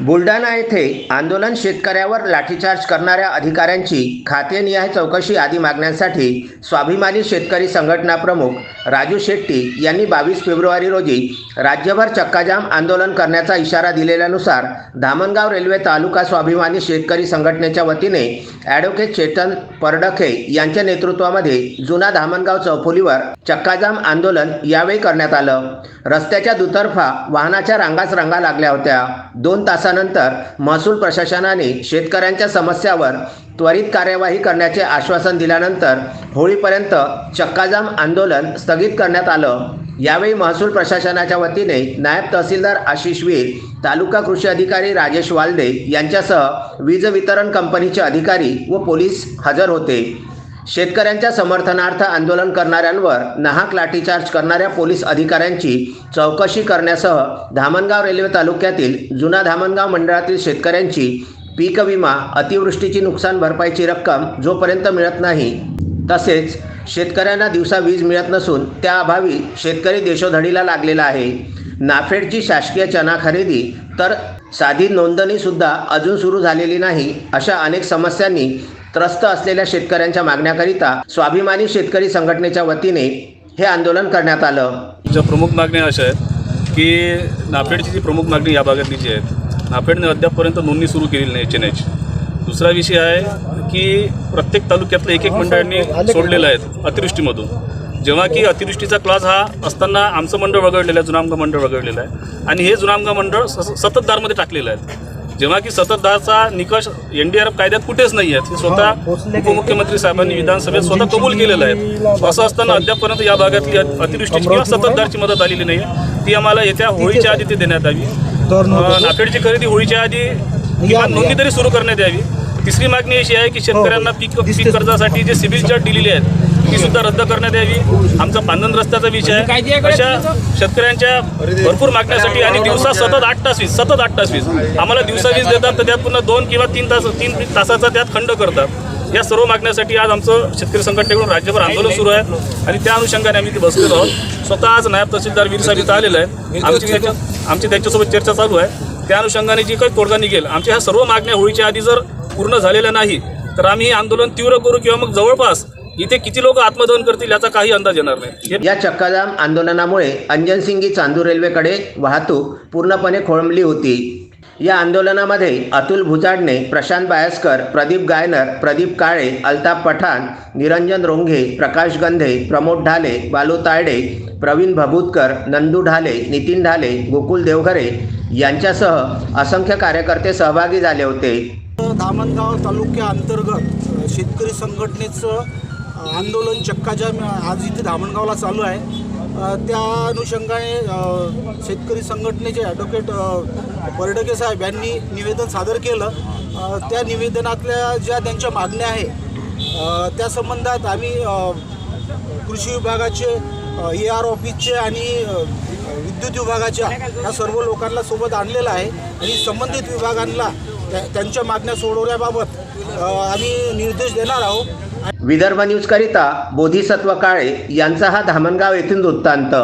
बुलढाणा येथे आंदोलन शेतकऱ्यावर लाठीचार्ज करणाऱ्या अधिकाऱ्यांची खातेनिहाय चौकशी आदी मागण्यांसाठी स्वाभिमानी शेतकरी संघटना प्रमुख राजू शेट्टी यांनी बावीस फेब्रुवारी रोजी राज्यभर चक्काजाम आंदोलन करण्याचा इशारा दिलेल्यानुसार धामणगाव रेल्वे तालुका स्वाभिमानी शेतकरी संघटनेच्या वतीने ॲडव्होकेट चेतन परडखे यांच्या नेतृत्वामध्ये जुना धामणगाव चौफुलीवर चक्काजाम आंदोलन यावेळी करण्यात आलं. रस्त्याच्या दुतर्फा वाहनाच्या रांगाच रांगा लागल्या होत्या. दोन तास तासानंतर महसूल प्रशासनाने शेतकऱ्यांच्या समस्यावर त्वरित कार्यवाही करण्याचे आश्वासन दिल्यानंतर होळीपर्यंत चक्काजाम आंदोलन स्थगित करण्यात आलं. यावेळी महसूल प्रशासनाच्या वतीने नायब तहसीलदार आशिष वीर तालुका कृषी अधिकारी राजेश वालदे यांच्यासह वीज वितरण कंपनीचे अधिकारी व पोलीस हजर होते. शेतकऱ्यांच्या समर्थनार्थ आंदोलन करणाऱ्यांवर नाहक लाठीचार्ज करणाऱ्या पोलीस अधिकाऱ्यांची चौकशी करण्यासह धामणगाव रेल्वे तालुक्यातील जुना धामणगाव मंडळातील शेतकऱ्यांची पीक विमा अतिवृष्टीची नुकसान भरपाईची रक्कम जोपर्यंत मिळत नाही तसेच शेतकऱ्यांना दिवसा वीज मिळत नसून त्याअभावी शेतकरी देशोधडीला लागलेला आहे. नाफेडची शासकीय चना खरेदी तर साधी नोंदणीसुद्धा अजून सुरू झालेली नाही अशा अनेक समस्यांनी त्रस्त असलेल्या शेतकऱ्यांच्या मागण्याकरिता स्वाभिमानी शेतकरी संघटनेच्या वतीने हे आंदोलन करण्यात आलं. प्रमुख मागण्या अशा आहेत की नाफेडची जी प्रमुख मागणी या भागातली जी आहेत नाफेडने अद्यापपर्यंत नोंदणी सुरू केलेली नाही एच एन एच दुसरा विषय आहे की प्रत्येक तालुक्यातलं एक एक मंडळांनी सोडलेलं आहे अतिवृष्टीमधून. जेव्हा की अतिवृष्टीचा क्लास हा असताना आमचं मंडळ वगळलेलं आहे जुनामगा मंडळ वगळलेलं आहे. आणि हे जुनामगा मंडळ सतत दारमध्ये टाकलेलं आहे. जेव्हा की सततदारचा निकष एन डी आर एफ कायद्यात कुठेच नाही आहे ते स्वतः उपमुख्यमंत्री साहेबांनी विधानसभेत स्वतः कबूल केलेलं आहे. असं असताना अद्यापपर्यंत या भागातली अति- अतिवृष्टीची किंवा सततदारची मदत आलेली नाही आहे. ती आम्हाला येत्या होळीच्या आधी ती देण्यात यावी. नाफेडची खरेदी होळीच्या आधी किमान नोंदणी तरी सुरू करण्यात यावी. तिसरी मागणी अशी आहे की शेतकऱ्यांना पीक पीक कर्जासाठी जे सिबिल चार्ट दिलेली आहेत ती सुद्धा रद्द करण्यात यावी. आमचा पांदन रस्त्याचा विषय आहे. अशा शेतकऱ्यांच्या भरपूर मागण्यासाठी आणि दिवसा सतत आठ तास वीज सतत आठ तास वीज आम्हाला दिवसा वीज देतात तर त्यात पुन्हा दोन किंवा तीन तास तीन तासाचा त्यात खंड करतात. या सर्व मागण्यासाठी आज आमचं शेतकरी संघटनेकडून राज्यभर आंदोलन सुरू आहे. आणि त्या अनुषंगाने आम्ही ते बसलेलो आहोत. स्वतः आज नायब तहसीलदार वीर साहेब इथं आलेलं आहे आमची त्याच्या आमची त्यांच्यासोबत चर्चा चालू आहे. त्या अनुषंगाने जी काही तोडगा निघेल आमच्या ह्या सर्व मागण्या होळीच्या आधी जर पूर्ण झालेलं नाही तर आम्ही हे आंदोलन तीव्र करू किंवा मग जवळपास इथे किती लोक आत्मदहन करतील याचा काही अंदाज येणार नाही. या चक्काजाम आंदोलनामुळे अंजनसिंगी चांदूर रेल्वेकडे वाहतूक पूर्णपणे खोळंबली होती. या आंदोलनामध्ये अतुल भुजाडणे प्रशांत बायस्कर प्रदीप गायनर प्रदीप काळे अल्ताफ पठाण निरंजन रोंघे प्रकाश गंधे प्रमोद ढाले बालू तायडे प्रवीण भभूतकर नंदू ढाले नितीन ढाले गोकुल देवघरे यांच्यासह असंख्य कार्यकर्ते सहभागी झाले होते. धामणगाव तालुक्याअंतर्गत अंतर्गत शेतकरी संघटनेचं आंदोलन चक्काजाम आज इथे धामणगावला चालू आहे. त्या अनुषंगाने शेतकरी संघटनेचे ॲडव्होकेट अ, साहेब यांनी निवेदन सादर केलं. त्या निवेदनातल्या ज्या त्यांच्या मागण्या आहे त्या संबंधात आम्ही कृषी विभागाचे ए आर ऑफिसचे आणि विद्युत विभागाच्या या सर्व लोकांना सोबत आणलेलं आहे. आणि संबंधित विभागांना त्यांच्या मागण्या सोडवण्याबाबत आम्ही निर्देश देणार आहोत. विदर्भ न्यूजकरिता बोधिसत्व काळे यांचा हा धामणगाव येथून वृत्तांत.